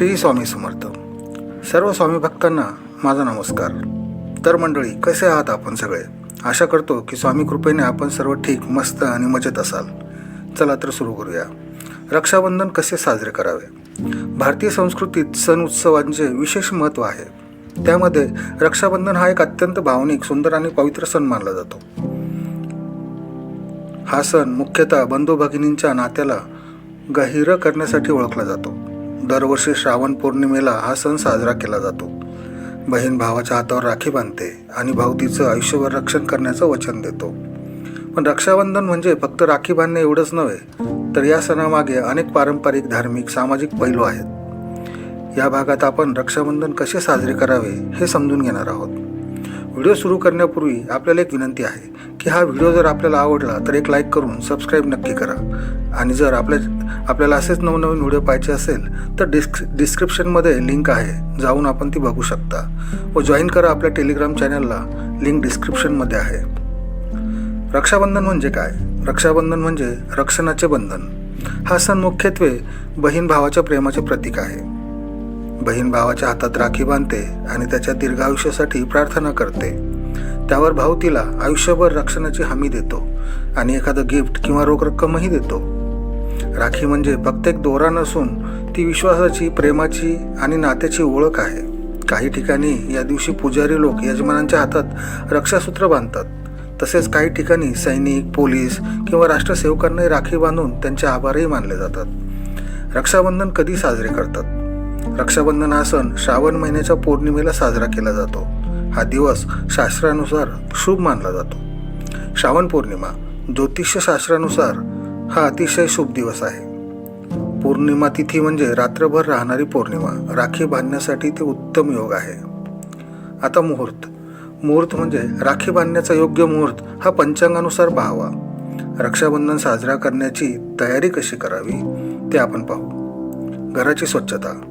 श्री स्वामी समर्थ. सर्व स्वामी भक्तांना माझा नमस्कार. तर मंडळी कसे आहात आपण सगळे? आशा करतो की स्वामी कृपेने आपण सर्व ठीक मस्त आणि मजेत असाल. चला तर सुरू करूया. रक्षाबंधन कसे साजरे करावे? भारतीय संस्कृतीत सण उत्सवांचे विशेष महत्त्व आहे. त्यामध्ये रक्षाबंधन हा एक अत्यंत भावनिक सुंदर आणि पवित्र सण मानला जातो. हा सण मुख्यतः बंधू भगिनींच्या नात्याला गहिरं करण्यासाठी ओळखला जातो. दरवर्षी श्रावण पौर्णिमेला हा सण साजरा केला जातो. बहीण भावाच्या हातावर राखी बांधते आणि भाऊ तिचं आयुष्यभर रक्षण करण्याचं वचन देतो. पण रक्षाबंधन म्हणजे फक्त राखी बांधणे एवढंच नव्हे तर या सणामागे अनेक पारंपरिक धार्मिक सामाजिक पैलू आहेत. या भागात आपण रक्षाबंधन कसे साजरे करावे हे समजून घेणार आहोत. व्हिडिओ सुरू करण्यापूर्वी आपल्याला एक विनंती आहे की हा व्हिडिओ जर आपल्याला आवडला तर एक लाईक करून सबस्क्राईब नक्की करा. आणि जर आपल्या आपल्याला असेच नवनवीन व्हिडिओ पाहिजे असेल तर डिस्क डिस्क्रिप्शनमध्ये लिंक आहे. जाऊन आपण ती बघू शकता व जॉईन करा आपल्या टेलिग्राम चॅनलला. लिंक डिस्क्रिप्शनमध्ये आहे. रक्षाबंधन म्हणजे काय? रक्षाबंधन म्हणजे रक्षणाचे बंधन. हा सण मुख्यत्वे बहीण भावाच्या प्रेमाचे प्रतीक आहे. बहीण भावाच्या हातात राखी बांधते आणि त्याच्या दीर्घायुष्यासाठी प्रार्थना करते. त्यावर भाऊ तिला आयुष्यभर रक्षणाची हमी देतो आणि एखादं गिफ्ट किंवा रोख रक्कमही देतो. राखी म्हणजे फक्त एक दोरा नसून ती विश्वासाची प्रेमाची आणि नात्याची ओळख आहे. काही ठिकाणी या दिवशी पुजारी लोक यजमानांच्या हातात रक्षासूत्र बांधतात. तसेच काही ठिकाणी सैनिक पोलीस किंवा राष्ट्रसेवकांनाही राखी बांधून त्यांचे आभारही मानले जातात. रक्षाबंधन कधी साजरे करतात? रक्षाबंधन हा सण श्रावण महिन्याच्या पौर्णिमेला साजरा केला जातो. हा दिवस शास्त्रानुसार शुभ मानला जातो. श्रावण पौर्णिमा ज्योतिषशास्त्रानुसार हा अतिशय शुभ दिवस आहे. पौर्णिमा तिथी म्हणजे रात्रभर राहणारी पौर्णिमा राखी बांधण्यासाठी ते उत्तम योग आहे. आता मुहूर्त. मुहूर्त म्हणजे राखी बांधण्याचा योग्य मुहूर्त हा पंचांगानुसार पाहावा. रक्षाबंधन साजरा करण्याची तयारी कशी करावी ते आपण पाहू. घराची स्वच्छता.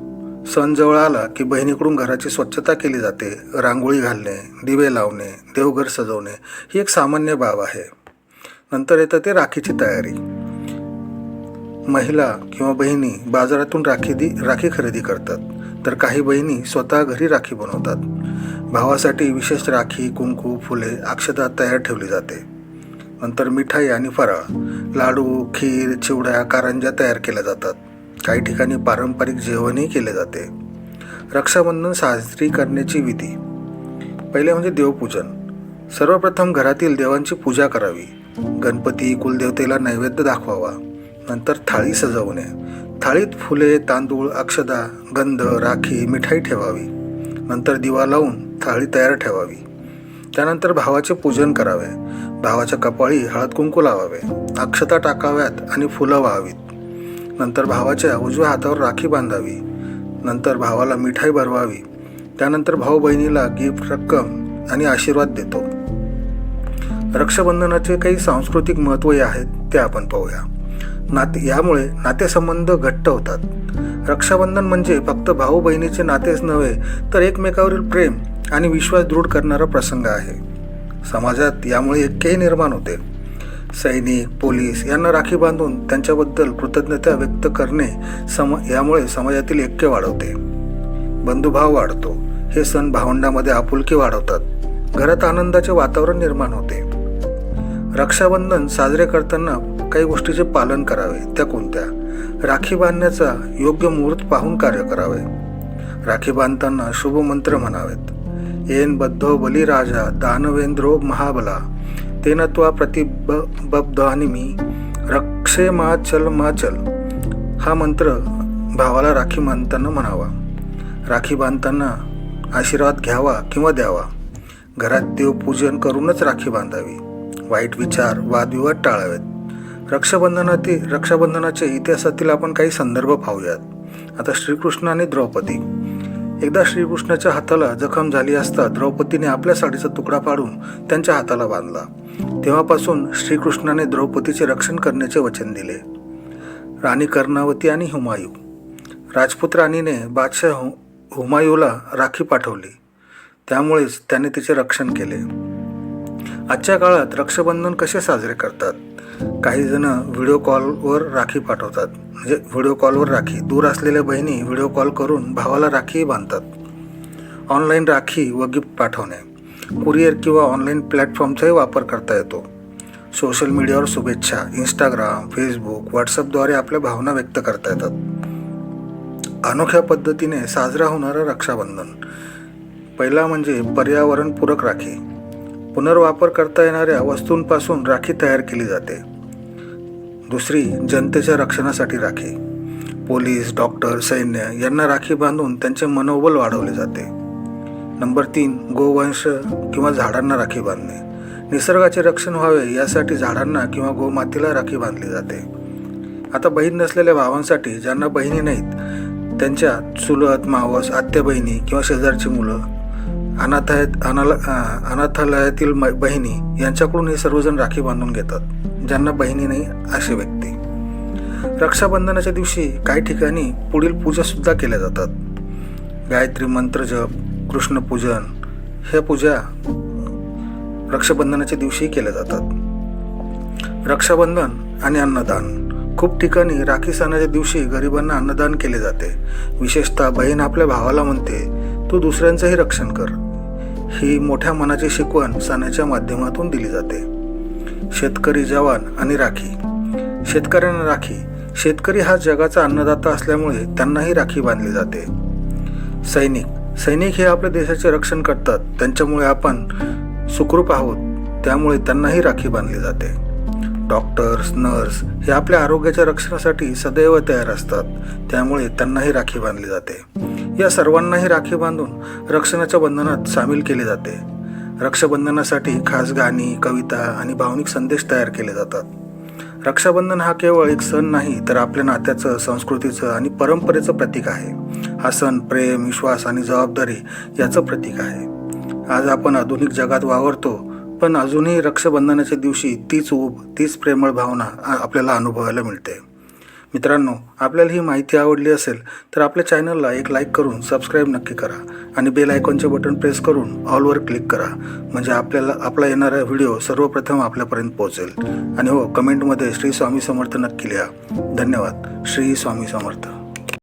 सण जवळ आला की बहिणीकडून घराची स्वच्छता केली जाते. रांगोळी घालणे दिवे लावणे देवघर सजवणे ही एक सामान्य बाब आहे. नंतर येतं ते राखीची तयारी. महिला किंवा बहिणी बाजारातून राखी दि राखी खरेदी करतात. तर काही बहिणी स्वतः घरी राखी बनवतात. भावासाठी विशेष राखी कुंकू फुले अक्षता तयार ठेवली जाते. नंतर मिठाई आणि फराळ लाडू खीर चिवड्या कारंज्या तयार केल्या जातात. काही ठिकाणी पारंपरिक जेवणही केले जाते. रक्षाबंधन साजरी करण्याची विधी. पहिले म्हणजे देवपूजन. सर्वप्रथम घरातील देवांची पूजा करावी. गणपती कुलदेवतेला नैवेद्य दाखवावा. नंतर थाळी सजवणे. थाळीत फुले तांदूळ अक्षदा गंध राखी मिठाई ठेवावी. नंतर दिवा लावून थाळी तयार ठेवावी. त्यानंतर भावाचे पूजन करावे. भावाच्या कपाळी हळद कुंकू लावावे. अक्षता टाकाव्यात आणि फुलं व्हावीत. नंतर भावाच्या उजव्या हातावर राखी बांधावी. नंतर भावाला मिठाई भरवावी. त्यानंतर भाऊ बहिणीला गिफ्ट रक्कम आणि आशीर्वाद देतो. रक्षाबंधनाचे काही सांस्कृतिक महत्त्वही आहेत ते आपण पाहूया. नाते यामुळे नातेसंबंध घट्ट होतात. रक्षाबंधन म्हणजे फक्त भाऊ बहिणीचे नातेच नव्हे तर एकमेकावरील प्रेम आणि विश्वास दृढ करणारा प्रसंग आहे. समाजात यामुळे ऐक्यही निर्माण होते. सैनिक पोलीस यांना राखी बांधून त्यांच्याबद्दल कृतज्ञता व्यक्त करणे सम यामुळे समाजातील ऐक्य वाढवते. बंधुभाव वाढतो. हे सण भावंडामध्ये आपुलकी वाढवतात. घरात आनंदाचे वातावरण निर्माण होते. रक्षाबंधन साजरे करताना काही गोष्टीचे पालन करावे त्या कोणत्या? राखी बांधण्याचा योग्य मुहूर्त पाहून कार्य करावे. राखी बांधताना शुभ मंत्र म्हणावेत. येन बद्धो बलिराजा दानवेंद्रो महाबला. तेन त्वा प्रतिबद्धानी मी. रक्षे मा चल मा चल हा मंत्र भावाला राखी बांधताना म्हणावा. राखी बांधताना आशीर्वाद घ्यावा किंवा द्यावा. घरात देवपूजन करूनच राखी बांधावी. वाईट विचार वादविवाद टाळावेत. रक्षाबंधनातील रक्षाबंधनाच्या इतिहासातील आपण काही संदर्भ पाहूयात. आता श्रीकृष्ण आणि द्रौपदी. एकदा श्रीकृष्णाच्या हाताला जखम झाली असता द्रौपदीने आपल्या साडीचा तुकडा पाडून त्यांच्या हाताला बांधला. तेव्हापासून श्रीकृष्णाने द्रौपदीचे रक्षण करण्याचे वचन दिले. राणी कर्णावती आणि हुमायूं. राजपूत राणीने बादशाह हु हुमायूला राखी पाठवली. त्यामुळेच त्याने तिचे रक्षण केले. आजच्या काळात रक्षाबंधन कसे साजरे करतात? काही जण व्हिडिओ कॉलवर राखी पाठवतात. म्हणजे व्हिडिओ कॉलवर राखी. दूर असलेल्या बहिणी व्हिडिओ कॉल करून भावाला राखीही बांधतात. ऑनलाईन राखी व गिफ्ट पाठवणे. कुरिअर किंवा ऑनलाईन प्लॅटफॉर्मचाही वापर करता येतो. सोशल मीडियावर शुभेच्छा. इंस्टाग्राम फेसबुक व्हॉट्सअपद्वारे आपल्या भावना व्यक्त करता येतात. अनोख्या पद्धतीने साजरा होणारं रक्षाबंधन. पहिला म्हणजे पर्यावरणपूरक राखी. पुनर्वापर करता येणाऱ्या वस्तूंपासून राखी तयार केली जाते. दुसरी जनतेच्या रक्षणासाठी राखी. पोलीस डॉक्टर सैन्य यांना राखी बांधून त्यांचे मनोबल वाढवले जाते. नंबर तीन गोवंश किंवा झाडांना राखी बांधणे. निसर्गाचे रक्षण व्हावे यासाठी झाडांना किंवा गोमातेला राखी बांधली जाते. आता बहीण नसलेल्या भावांसाठी ज्यांना बहिणी नाहीत त्यांच्या चुलत मावस आत्या बहिणी किंवा शेजारची मुलं अनाथालयात अनाला अनाथालयातील म- बहिणी यांच्याकडून हे सर्वजण राखी बांधून घेतात. ज्यांना बहिणी नाही असे व्यक्ती रक्षाबंधनाच्या दिवशी काही ठिकाणी पुढील पूजा सुद्धा केल्या जातात. गायत्री मंत्र जप कृष्णपूजन ह्या पूजा रक्षाबंधनाच्या दिवशी केल्या जातात. रक्षाबंधन आणि अन्नदान. खूप ठिकाणी राखी सणाच्या दिवशी गरिबांना अन्नदान केले जाते. विशेषतः बहीण आपल्या भावाला म्हणते तू दुसऱ्यांचंही रक्षण कर. ही मोठ्या मनाची शिकवण सणाच्या माध्यमातून दिली जाते. शेतकरी जवान आणि राखी. शेतकऱ्यांना राखी. शेतकरी हा जगाचा अन्नदाता असल्यामुळे त्यांनाही राखी बांधली जाते. सैनिक. सैनिक हे आपल्या देशाचे रक्षण करतात. त्यांच्यामुळे आपण सुखरूप आहोत. त्यामुळे त्यांनाही राखी बांधली जाते. डॉक्टर्स नर्स हे आपल्या आरोग्याच्या रक्षणासाठी सदैव तयार असतात. त्यामुळे त्यांनाही राखी बांधली जाते. या सर्वांनाही राखी बांधून रक्षणाच्या बंधनात सामील केले जाते. रक्षाबंधनासाठी खास गाणी कविता आणि भावनिक संदेश तयार केले जातात. रक्षाबंधन हा केवळ एक सण नाही तर आपल्या नात्याचं संस्कृतीचं आणि परंपरेचं प्रतीक आहे. हा सण प्रेम विश्वास आणि जबाबदारी याचं प्रतीक आहे. आज आपण आधुनिक जगात वावरतो पण अजूनही रक्षाबंधनाच्या दिवशी तीच ऊब तीच प्रेमळ भावना आपल्याला अनुभवायला मिळते. मित्रांनो आपल्याला ही माहिती आवडली असेल तर आपल्या चॅनलला एक लाईक करून सबस्क्राईब नक्की करा आणि बेल आयकॉनचे बटन प्रेस करून ऑलवर क्लिक करा म्हणजे आपल्याला आपला येणारा व्हिडिओ सर्वप्रथम आपल्यापर्यंत पोहोचेल. आणि हो कमेंटमध्ये श्री स्वामी समर्थ नक्की लिहा. धन्यवाद. श्री स्वामी समर्थ.